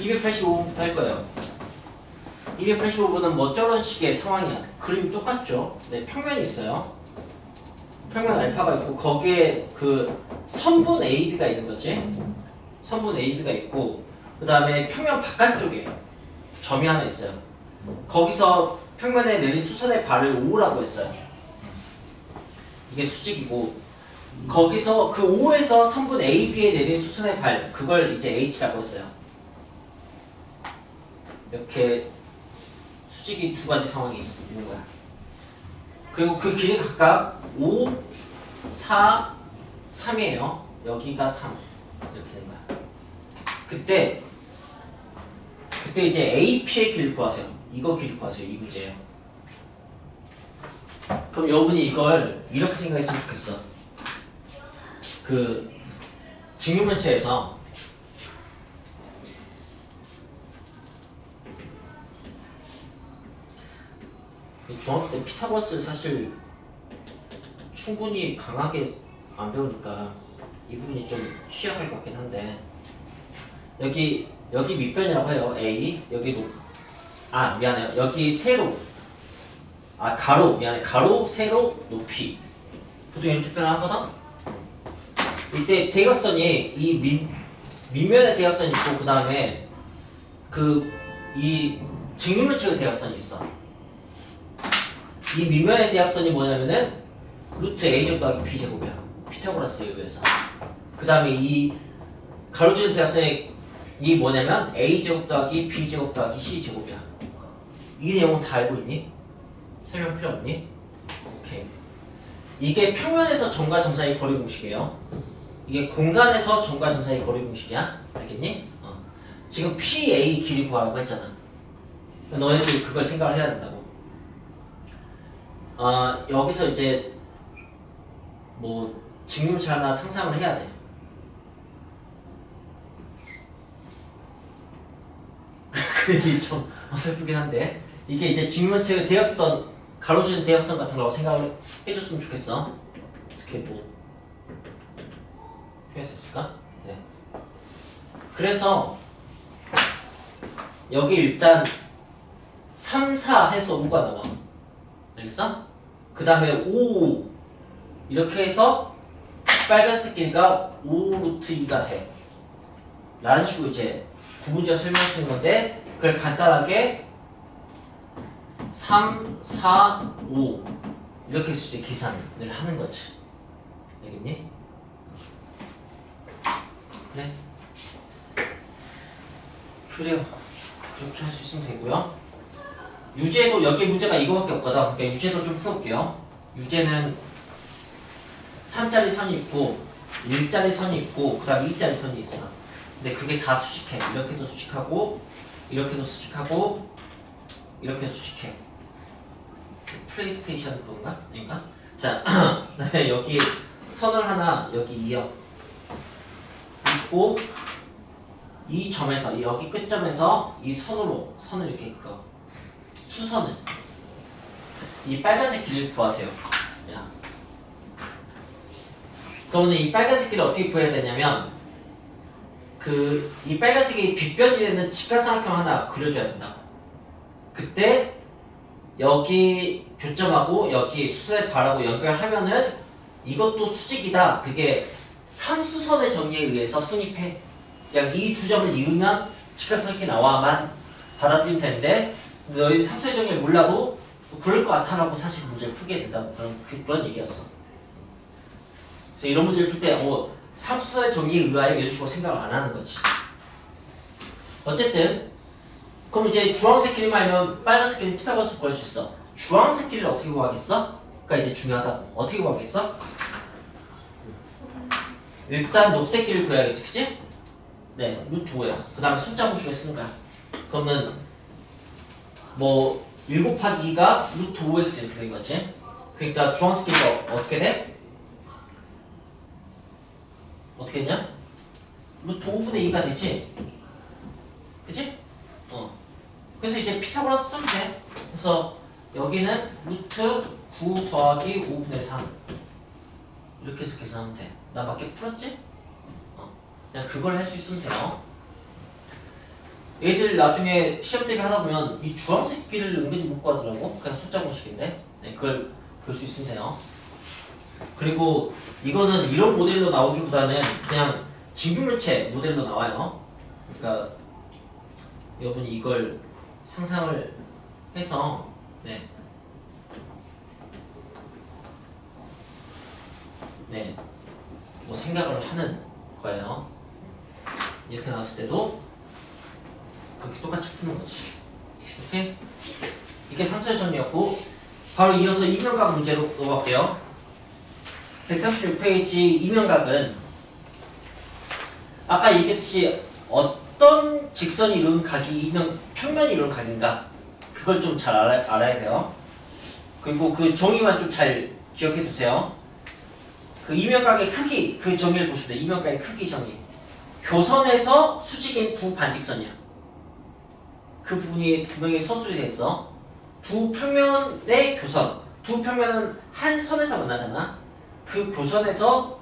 285분부터 할 거예요. 285분은 뭐 저런 식의 상황이야. 그림이 똑같죠? 네, 평면이 있어요. 평면 알파가 있고 거기에 그 선분 AB가 있는 거지. 선분 AB가 있고 그 다음에 평면 바깥쪽에 점이 하나 있어요. 거기서 평면에 내린 수선의 발을 O라고 했어요. 이게 수직이고 거기서 그 O에서 선분 AB에 내린 수선의 발 그걸 이제 H라고 했어요. 이렇게 수직이 두 가지 상황이 있- 있는 거야. 그리고 그 길이 각각 5, 4, 3이에요. 여기가 3 이렇게 되는 거야. 그때 그때 이제 AP의 길을 구하세요. 이거 길을 구하세요. 이 문제예요. 그럼 여러분이 이걸 이렇게 생각했으면 좋겠어. 그 직육면체에서 이 중학교 때 피타고라스를 사실 충분히 강하게 안 배우니까 이 부분이 좀 취약할 것 같긴 한데. 여기 여기 밑변이라고 해요 A. 여기 높, 아 미안해요. 여기 세로. 아 가로 미안해. 가로 세로 높이. 보통 이렇게 표현하거든? 이때 대각선이 이 밑, 밑면에 대각선이 있고 그 다음에 그 이 직육면체의 대각선이 있어 이 밑면의 대각선이 뭐냐면은 루트 a제곱 더하기 b제곱이야 피타고라스에 의해서 그 다음에 이 가로지른 대각선이 이 뭐냐면 a제곱 더하기 b제곱 더하기 c제곱이야 이 내용은 다 알고 있니? 설명 필요 없니? 오케이 이게 평면에서 점과 점 사이 거리 공식이에요 이게 공간에서 점과 점 사이 거리 공식이야 알겠니? 어. 지금 PA 길이 구하라고 했잖아 너희들 그걸 생각을 해야 된다고 어, 여기서 이제 뭐 직육면체 하나 상상을 해야 돼. 그게 좀 어설프긴 한데 이게 이제 직육면체의 대역선 가로지른 대역선 같은 거라고 생각을 해줬으면 좋겠어. 어떻게 뭐 표현됐을까? 네. 그래서 여기 일단 3, 4 해서 5가 나와. 알겠어? 그 다음에 5 이렇게 해서 빨간색 길이가 5 루트 2가 돼. 라는 식으로 이제 구분제가 설명할 수 있는 건데 그걸 간단하게 3, 4, 5 이렇게 해서 이제 계산을 하는 거지. 알겠니? 네. 그래요. 그렇게 할 수 있으면 되고요. 유제도 여기 문제가 이거밖에 없거든. 그러니까 유제도 좀 풀어볼게요. 유제는 3짜리 선이 있고 1짜리 선이 있고 그 다음 2짜리 선이 있어. 근데 그게 다 수직해. 이렇게도 수직하고 이렇게도 수직하고 이렇게 수직해. 플레이스테이션 그건가? 아닌가? 자, 그다음에 여기 선을 하나 여기 이어 있고 이 점에서 여기 끝점에서 이 선으로 선을 이렇게 그어 수선을 이 빨간색 길을 구하세요. 야. 그러면 이 빨간색 길을 어떻게 구해야 되냐면 그 이 빨간색이 빗변이 되는 직각삼각형 하나 그려줘야 된다고. 그때 여기 교점하고 여기 수선의 발하고 연결하면은 이것도 수직이다. 그게 삼수선의 정리에 의해서 성립해. 그냥 이 두 점을 이으면 직각삼각형이 나와만 받아들이면 되는데 너희 정의를 몰라도 뭐 그럴 것 같아라고 사실 문제를 풀게 된다고 그런 그, 그런 얘기였어. 그래서 이런 문제를 풀때 어, 삼수의 정의에 의하여 식으로 생각을 안 하는 거지. 어쨌든 그럼 이제 주황색 길이만 알면 빨간색 길이 피타고라스 구할 수 있어. 주황색 길이를 어떻게 구하겠어? 그러니까 이제 중요하다고. 어떻게 구하겠어? 일단 녹색 길을 구해야겠지, 그치? 네, 루트 5야. 그 다음에 숫자 공식을 쓰는 거야. 그러면 뭐, 1 곱하기 2가 루트 5x 이렇게 된 거지. 그러니까 주황색 길이가 어떻게 돼? 어떻게 했냐? 루트 5분의 2가 되지? 그치? 어. 그래서 이제 피타고라스 쓰면 돼. 그래서 여기는 루트 9 더하기 5분의 3 이렇게 해서 계산하면 돼. 나 맞게 풀었지? 어. 그냥 그걸 할 수 있으면 돼요. 얘들 나중에 시험 대비 하다 보면 이 주황색 길을 은근히 못 구하더라고. 그냥 숫자 공식인데. 네, 그걸 볼 수 있으면 돼요. 그리고 이거는 이런 모델로 나오기보다는 그냥 진균물체 모델로 나와요. 그러니까 여러분이 이걸 상상을 해서 네. 네. 뭐 생각을 하는 거예요. 이렇게 나왔을 때도 이렇게 똑같이 푸는 거지. 오케이? 이게 3차 점이었고 바로 이어서 이면각 문제로 넘어갈게요. 136페이지 이면각은 아까 얘기했듯이 어떤 직선이 이룬 각이 이면 평면이 이룬 각인가 그걸 좀 잘 알아, 알아야 돼요. 그리고 그 정의만 좀 잘 기억해 두세요. 그 이면각의 크기 그 정의를 보시면 돼요. 이면각의 크기 정의. 교선에서 수직인 두 반직선이야. 그 부분이 분명히 서술이 돼 있어. 두 평면의 교선. 두 평면은 한 선에서 만나잖아. 그 교선에서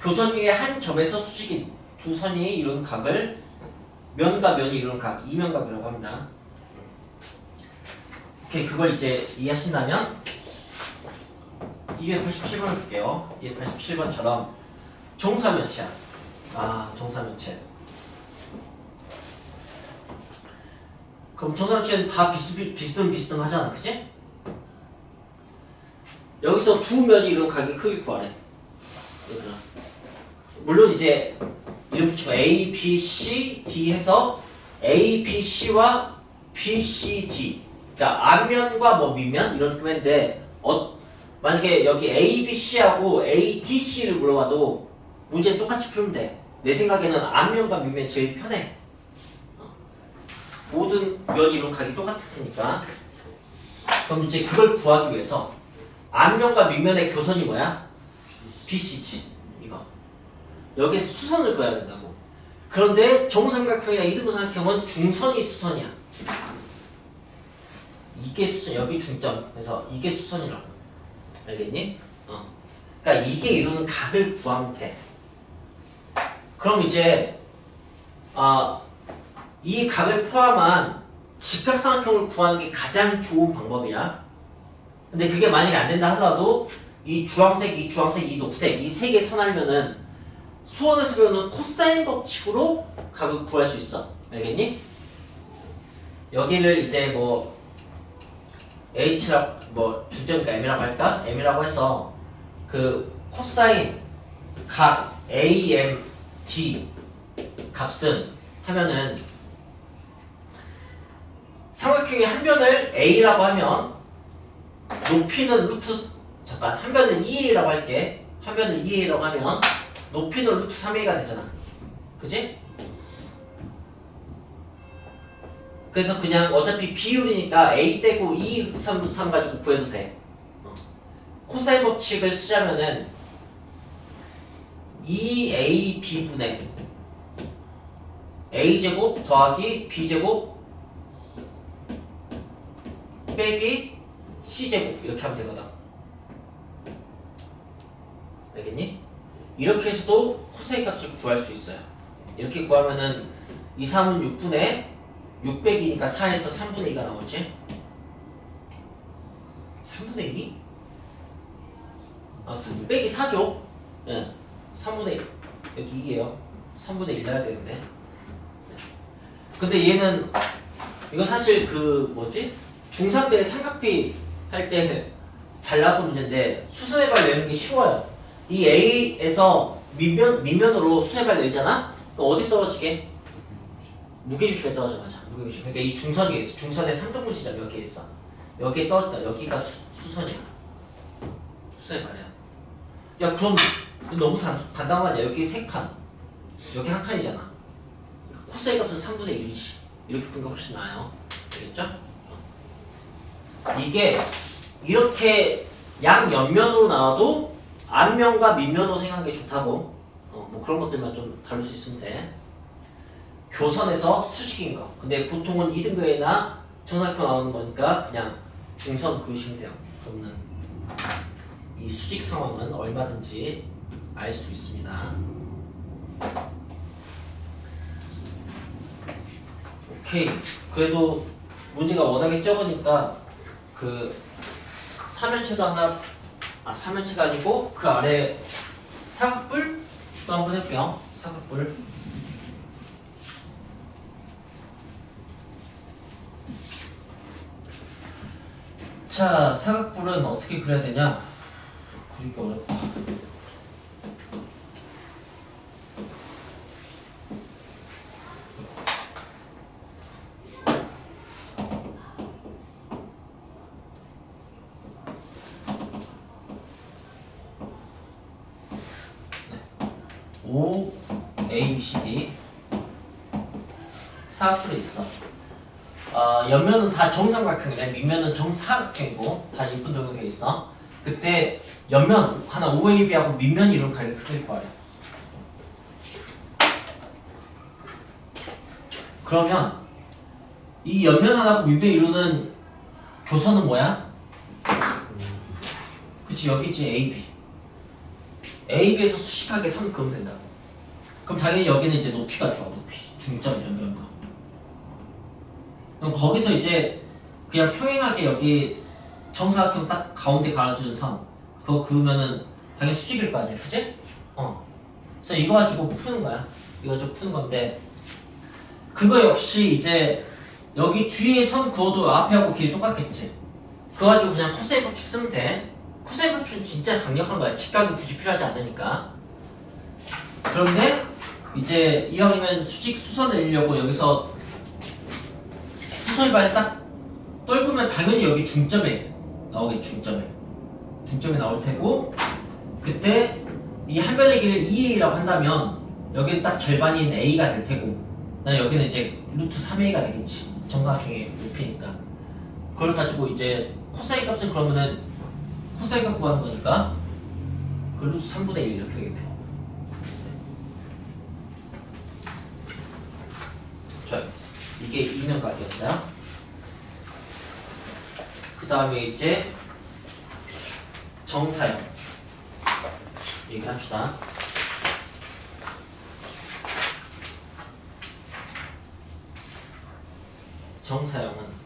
교선 중에 한 점에서 수직인 두 선이 이룬 각을 면과 면이 이룬 각, 이면각이라고 합니다. 오케이, 그걸 이제 이해하신다면 287번을 볼게요. 287번처럼 종사면체야. 아, 종사면체. 그럼 종사면체는 다 비슷, 비슷은 비슷은 하잖아, 그치? 여기서 두 면이 이룬 각의 크기 구하래. 얘들아. 물론 이제 이름 붙이고 A, B, C, D 해서 A, B, C와 B, C, D. 그러니까 앞면과 뭐 밑면 이런 느낌인데 어, 만약에 여기 A, B, C하고 A, D, C를 물어봐도 문제 똑같이 풀면 돼. 내 생각에는 앞면과 밑면이 제일 편해. 어. 모든 면이 이룬 각이 똑같을 테니까. 그럼 이제 그걸 구하기 위해서 앞면과 밑면의 교선이 뭐야? BC지 이거 여기에 수선을 그어야 된다고 그런데 정삼각형이나 이등분삼각형은 중선이 수선이야 이게 수선 여기 중점 그래서 이게 수선이라고 알겠니? 어. 그러니까 이게 이루는 각을 구하면 돼 그럼 이제 아, 이 각을 포함한 직각삼각형을 구하는 게 가장 좋은 방법이야 근데 그게 만약에 안 된다 하더라도 이 주황색, 이 주황색, 이 녹색 이 세 개 선알면은 수원에서 배우는 코사인 법칙으로 각을 구할 수 있어. 알겠니? 여기를 이제 뭐 h라고 뭐 중점이니까 m이라고 할까? m이라고 해서 그 코사인 각 AMD 값은 하면은 삼각형의 한 변을 a라고 하면 높이는 루트 잠깐 한 변은 2a라고 할게 한 변은 2a라고 하면 높이는 루트 3a가 되잖아 그지? 그래서 그냥 어차피 비율이니까 a 떼고 2 루트 3 루트 3 가지고 구해도 돼 어. 코사인 법칙을 쓰자면은 2ab분의 a제곱 더하기 b제곱 빼기 c제곱 이렇게 하면 되거든 알겠니? 이렇게 해서도 코사인 값을 구할 수 있어요 이렇게 구하면은 2, 3은 6분의 600이니까 4에서 3분의 2가 나오지 3분의 2? 아, 600이 4죠 예, 3분의 1 여기 2예요 3분의 1 나야 되는데 네. 근데 얘는 이거 사실 그 뭐지? 중3 때 삼각비 할 때 잘 나왔던 문제인데 수선해발 내는 게 쉬워요. 이 A에서 밑면, 밑면으로 수선해발 내잖아? 어디 떨어지게? 무게중심에 떨어져 맞아. 무게중심. 그러니까 이 중선이 있어. 중선의 3등분 지점 여기에 있어. 여기에 떨어진다. 여기가 수, 수선이야. 수선해발이야. 야 그럼 너무 단, 아니야? 여기 세 칸. 여기 한 칸이잖아. 코사인 값은 3분의 1이지. 이렇게 게 훨씬 나아요. 알겠죠? 이게 이렇게 양 옆면으로 나와도 앞면과 밑면으로 생각하는 게 좋다고. 어, 뭐 그런 것들만 좀 다룰 수 있으면 돼. 교선에서 수직인 거. 근데 보통은 2등급이나 정상표 나오는 거니까 그냥 중선 그으시면 돼요. 그러면 이 수직 상황은 얼마든지 알 수 있습니다. 오케이. 그래도 문제가 워낙에 적으니까 그 삼면체도 하나 아 삼면체가 아니고 그 아래 사각뿔 또 한번 할게요. 사각뿔. 자, 사각뿔은 어떻게 그려야 되냐? 그리기 어렵다. O A B C D 사각뿔에 있어. 어, 옆면은 다 정삼각형이래. 밑면은 정사각형이고 다 이쁜 되어 있어. 그때 옆면 하나 OAB하고 밑면 이룬 가격 크게 구하래. 그러면 이 옆면 하나고 밑면 이루는 교선은 뭐야? 그치 여기지 AB. AB에서 수식하게 선 그으면 된다고. 그럼 당연히 여기는 이제 높이가 좋아 높이 중점 연결부. 그럼 거기서 이제 그냥 평행하게 여기 정사각형 딱 가운데 갈아주는 선 그거 그으면은 당연히 수직일 거 아니야, 그지? 어. 그래서 이거 가지고 푸는 거야. 이거 가지고 푸는 건데 그거 역시 이제 여기 뒤에 선 그어도 앞에하고 길이 똑같겠지. 그거 가지고 그냥 코사인 법칙 쓰면 돼. 코사인 법칙은 진짜 강력한 거야. 직각이 굳이 필요하지 않으니까. 그런데 이제 이왕이면 수직 수선을 내려고 여기서 수선발 딱 떨구면 당연히 여기 중점에 나오겠 중점에 중점에 나올 테고 그때 이 한 변의 길을 2a라고 한다면 여기는 딱 절반인 a가 될 테고 나 여기는 이제 루트 3a가 되겠지 정사각형의 높이니까 그걸 가지고 이제 코사인 값은 그러면은 코사인 값 구하는 거니까 그 루트 3분의 1 이렇게 되겠네 좋아요 이게 이면각이었어요. 그 다음에 이제 정사형. 얘기합시다. 정사형은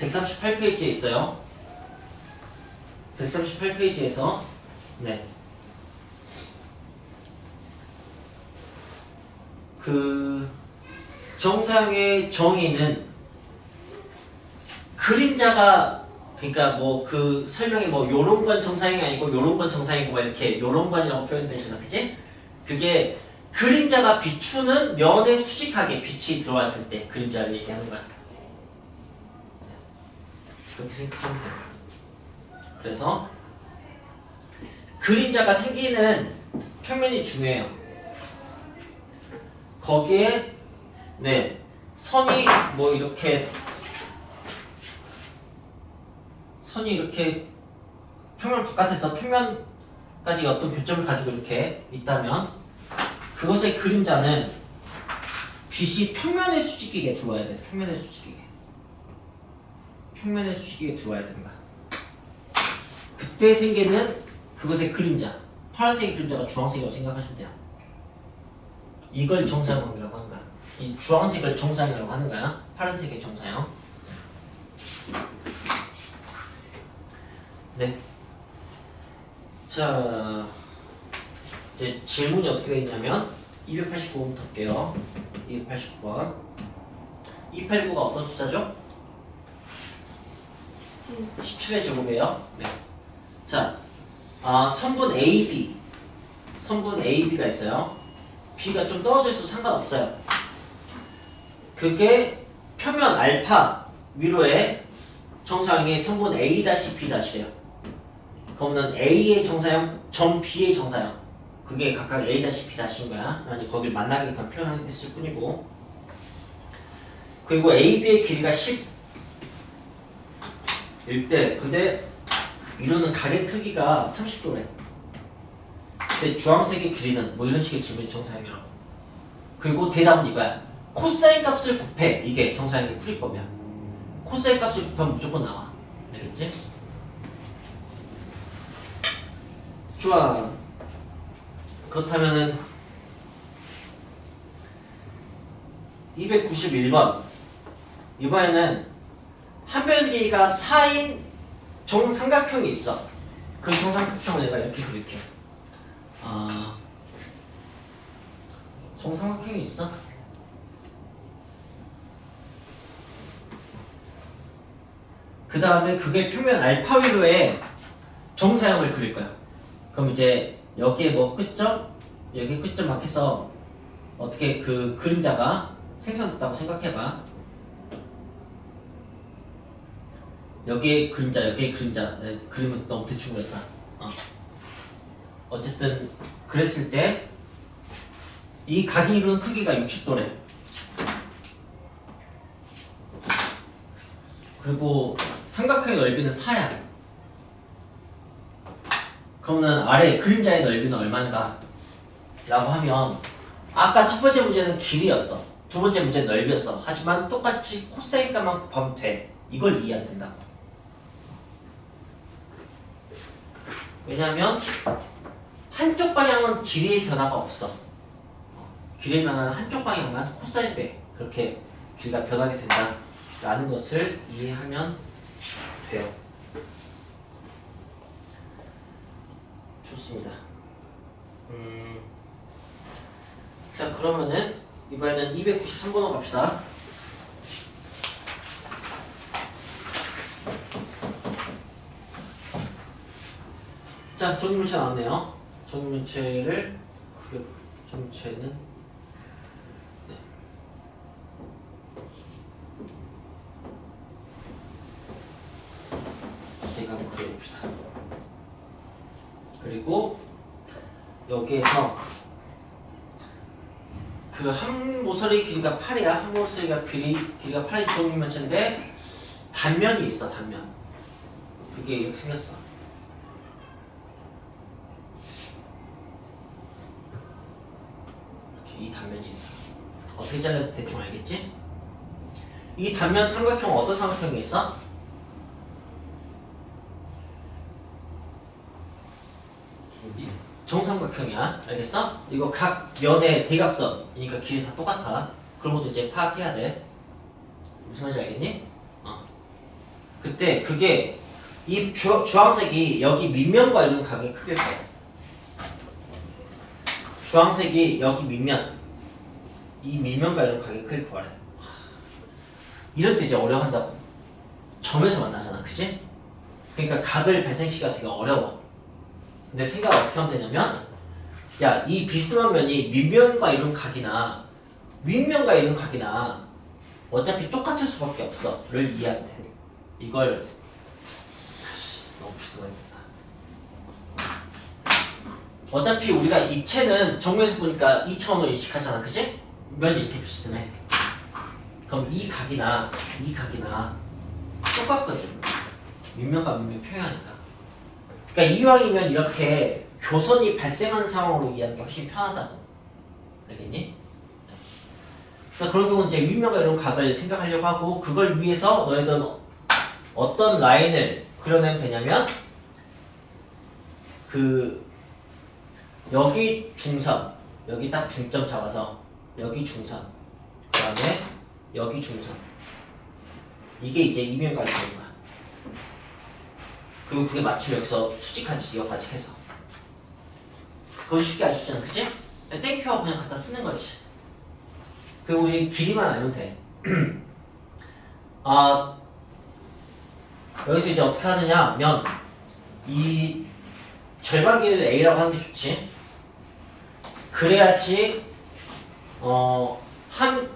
138페이지에 있어요. 138페이지에서 네. 그 정사형의 정의는 그림자가 그러니까 뭐 그 설명이 뭐 요런 건 정사형이 아니고 요런 건 정사형이고 막 이렇게 요런 건이라고 표현되잖아 그치? 그게 그림자가 비추는 면에 수직하게 빛이 들어왔을 때 그림자를 얘기하는 거야 그렇게 생각하면 돼요 그래서 그림자가 생기는 평면이 중요해요 거기에 네 선이 뭐 이렇게 선이 이렇게 평면 바깥에서 평면까지 어떤 교점을 가지고 이렇게 있다면 그것의 그림자는 빛이 평면에 수직이게 들어와야 돼. 평면에 수직이게. 평면에 수직이게 들어와야 된다. 그때 생기는 그것의 그림자. 파란색의 그림자가 주황색이라고 생각하시면 돼요. 이걸 정사형이라고 하는 거야. 이 주황색을 정사형이라고 하는 거야. 파란색의 정사형. 네. 자, 이제 질문이 어떻게 되어 있냐면 289번부터 할게요. 289번. 289가 어떤 숫자죠? 17의 제곱이에요. 네. 자, 아, 선분 AB. 선분 AB가 있어요. B가 좀 떨어져 있어도 상관없어요. 그게 표면 알파 위로에 정사형이 선분 A-B-예요. 그러면 A의 정사형, 점 B의 정사형. 그게 각각 A-B-인 거야. 나 이제 거길 만나게 그냥 표현했을 뿐이고. 그리고 AB의 길이가 10 일 때, 근데 이루는 각의 크기가 30도래. 근데 주황색의 길이는 뭐 이런 식의 질문이 정사형이라고. 그리고 대답은 이거야. 코사인 값을 곱해. 이게 정사형의 풀이법이야. 코사인 값을 곱하면 무조건 나와. 알겠지? 좋아. 그렇다면은 291번 이번에는 길이가 4인 정삼각형이 있어. 그 정삼각형을 내가 이렇게 그릴게. 아 정삼각형이 있어? 그 다음에 그게 표면 알파 위로에 정사형을 그릴 거야. 그럼 이제 여기에 뭐 끝점? 여기 끝점 막 해서 어떻게 그 그림자가 생성됐다고 생각해봐. 여기에 그림자, 여기에 그림자. 네, 그림은 너무 대충 그렸다. 어. 어쨌든 그랬을 때 이 각이 이루는 크기가 60도래. 그리고 삼각형의 넓이는 4야. 그러면 아래 그림자의 넓이는 얼마인가? 라고 하면 아까 첫 번째 문제는 길이었어. 두 번째 문제는 넓이었어. 하지만 똑같이 코사인 값만 곱하면 돼. 이걸 이해하면 된다고. 왜냐하면 한쪽 방향은 길이의 변화가 없어. 어, 길이의 변화는 한쪽 방향만 코사인 배 그렇게 길이가 변하게 된다라는 것을 이해하면 돼요. 좋습니다. 음. 자 그러면은 이번에는 293번으로 갑시다. 자 정리문체 나왔네요. 정리문체를 그려 정체는 네. 한번 그려봅시다. 그리고 여기에서 그 한 모서리 길이가 8이야. 한 모서리가 길이, 길이가 8이 종이면체인데 단면이 있어, 단면. 그게 이렇게 생겼어. 이렇게 이 단면이 있어. 어떻게 잘라도 대충 알겠지? 이 단면 삼각형 어떤 삼각형이 있어? 정삼각형이야. 알겠어? 이거 각 면의 대각선이니까 길이 다 똑같아. 그런 것도 이제 파악해야 돼. 무슨 말인지 알겠니? 어. 그때 그게 이 주, 주황색이 여기 밑면과 이런 각의 크기일 거야. 주황색이 여기 밑면 이 이런 각의 크기를 구하래. 하, 이럴 때 이제 어려워한다고. 점에서 만나잖아, 그지? 그러니까 각을 배생시키기가 되게 어려워. 근데 생각을 어떻게 하면 되냐면 야 이 비스듬한 면이 밑면과 이룬 각이나 윗면과 이룬 각이나 어차피 똑같을 수밖에 없어 를 이해하면 돼 이걸 너무 비스듬하겠다 어차피 우리가 입체는 정면에서 보니까 2차원으로 인식하잖아 그지? 면이 이렇게 비스듬해 그럼 이 각이나 이 각이나 똑같거든 윗면과 밑면 평행하니까 그러니까 이왕이면 이렇게 교선이 발생하는 상황으로 이해하는 게 훨씬 편하다고. 알겠니? 네. 그래서 그런 경우는 이제 윗면과 이런 각을 생각하려고 하고 그걸 위해서 너희들은 어떤 라인을 그려내면 되냐면 그 여기 중선 여기 딱 중점 잡아서 여기 중선 그 다음에 여기 중선 이게 이제 이면까지 되는 거야. 그리고 그게 마침 여기서 수직하지 이거까지? 해서 그건 쉽게 알 수 있잖아. 그치? 땡큐하고 그냥 갖다 쓰는 거지. 그리고 우리 길이만 알면 돼. 아, 여기서 이제 어떻게 하느냐 면이 절반 길이를 A라고 하는 게 좋지. 그래야지 어 한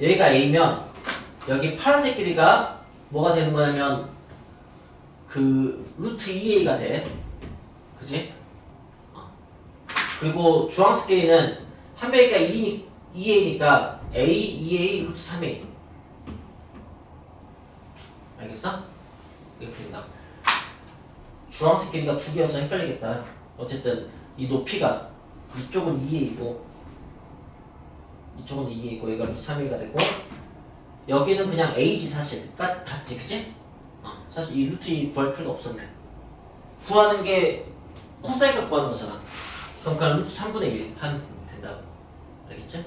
여기가 A면 여기 파란색 길이가 뭐가 되는 거냐면 그 루트 2a가 돼. 그지? 어. 그리고 주황색 길이는 한 배니까 2, 2a니까 a, 2a, 루트 3a. 알겠어? 이렇게 된다. 주황색 길이가 두 개여서 헷갈리겠다. 어쨌든 이 높이가 이쪽은 2a이고 이쪽은 2a이고 여기가 루트 3a가 되고 여기는 그냥 a지 사실. 같, 같지, 그지? 어, 사실 이 루트 2 구할 필요도 없었네. 구하는 게 코사인값 구하는 거잖아. 그럼 그냥 루트 3분의 1 하면 된다고. 알겠지?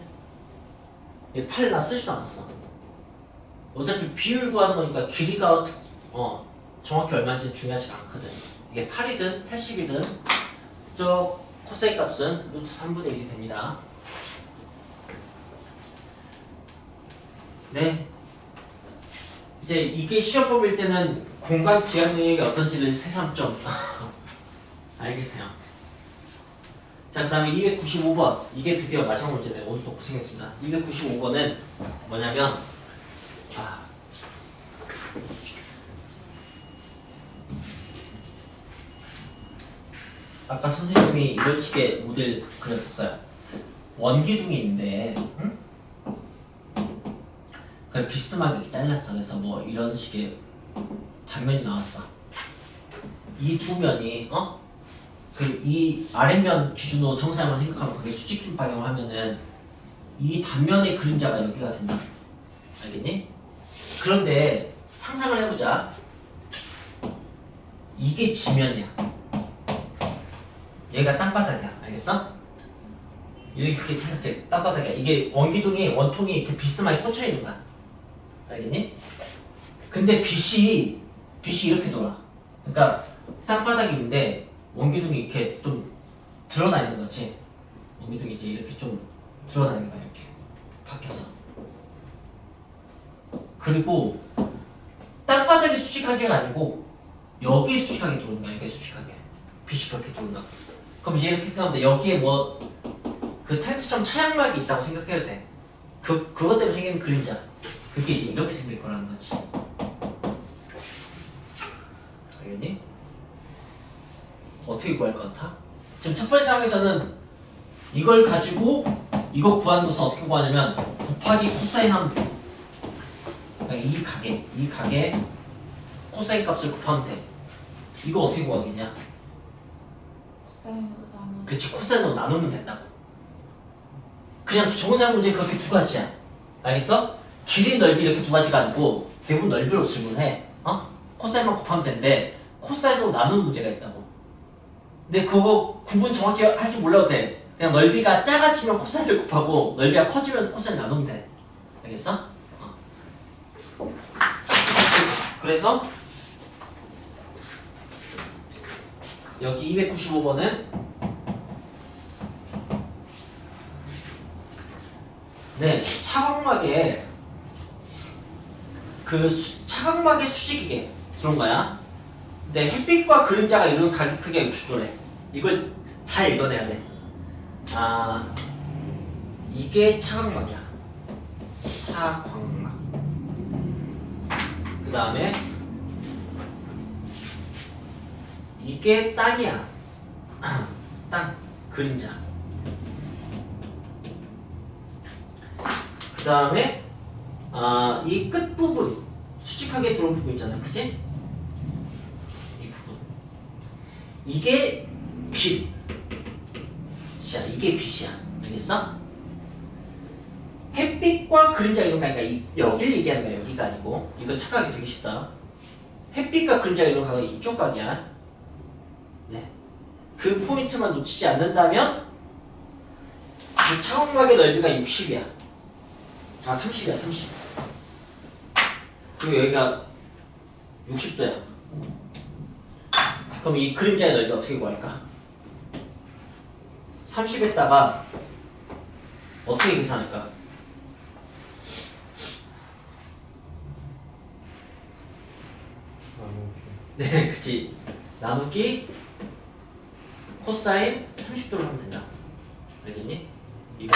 얘8 나 쓰지도 않았어. 어차피 비율 구하는 거니까 길이가 특- 어 정확히 얼마인지 중요하지가 않거든. 이게 8이든 80이든 저 코사인 값은 루트 3분의 1이 됩니다. 네. 이제 이게 시험 뽑을 때는 공간 지각 능력이 어떤지를 새삼 좀 알겠네요. 자, 그 다음에 295번. 이게 드디어 마지막 문제네요. 오늘 또 고생했습니다. 295번은 뭐냐면, 아. 아까 선생님이 이런 식의 모델 그렸었어요. 원기둥이 있는데, 응? 그 비스듬하게 이렇게 잘렸어. 그래서 뭐 이런 식의 단면이 나왔어. 이 두 면이, 어? 그 이 아랫면 기준으로 정사형을 생각하면 그게 수직힘 방향을 하면은 이 단면의 그림자가 여기가 된다. 알겠니? 그런데 상상을 해보자. 이게 지면이야. 얘가 땅바닥이야. 알겠어? 이렇게 생각해. 땅바닥이야. 이게 원기둥이 원통이 이렇게 비스듬하게 꽂혀 있는 거야. 알겠니? 근데 빛이 빛이 이렇게 돌아. 그러니까 땅바닥인데 원기둥이 이렇게 좀 드러나 있는 거지. 원기둥이 이제 이렇게 좀 드러나 있는 거야 이렇게 밖에서. 그리고 땅바닥이 수직하게가 아니고 여기 수직하게 들어오는 거야. 여기 수직하게. 빛이 그렇게 들어온다. 그럼 이제 이렇게 생각하면 돼. 여기에 뭐그 텐트처럼 차양막이 있다고 생각해도 돼. 그 그것 때문에 생긴 그림자. 그게 이제 이렇게 생길 거라는 거지. 알겠니? 어떻게 구할 것 같아? 지금 첫 번째 상황에서는 이걸 가지고 이거 구하는 것은 어떻게 구하냐면 곱하기 코사인 하면 돼. 그러니까 이 가게, 이 가게 코사인 값을 곱하면 돼. 이거 어떻게 구하겠냐? 코사인으로 나눠. 그치 코사인으로 나누면 된다고. 그냥 정사형 문제 그렇게 두 가지야. 알겠어? 길이 넓이 이렇게 두 가지가 아니고 대부분 넓이로 질문해. 어? 코사인만 곱하면 되는데 코사인으로 나누는 문제가 있다고. 근데 그거 구분 정확히 할 줄 몰라도 돼. 그냥 넓이가 작아지면 코사인을 곱하고 넓이가 커지면 코사인 나누면 돼. 알겠어? 어. 그래서 여기 295번은 네, 차광막에 그 수- 차광막의 수직이게 그런 거야. 근데 햇빛과 그림자가 이루는 가격 크기가 60도래. 이걸 잘 읽어내야 돼. 아, 이게 차광막이야. 차광막. 그 다음에 이게 땅이야. 땅, 그림자. 그 다음에 아, 이 끝부분 수직하게 들어온 부분 있잖아. 그지? 이 부분. 이게 빛이야 이게 빛이야. 알겠어? 햇빛과 그림자 이런 이, 여길 얘기하는 거야. 여기가 아니고. 이거 착각이 되게 쉽다. 햇빛과 그림자 이런 각은 이쪽 각이야. 네. 그 포인트만 놓치지 않는다면 그 차원막의 넓이가 60이야. 아 30이야 30 그리고 여기가 60도야 그럼 이 그림자의 넓이 어떻게 구할까? 30에다가 어떻게 계산할까? 네 그치 나누기 코사인 30도로 하면 된다 알겠니? 이거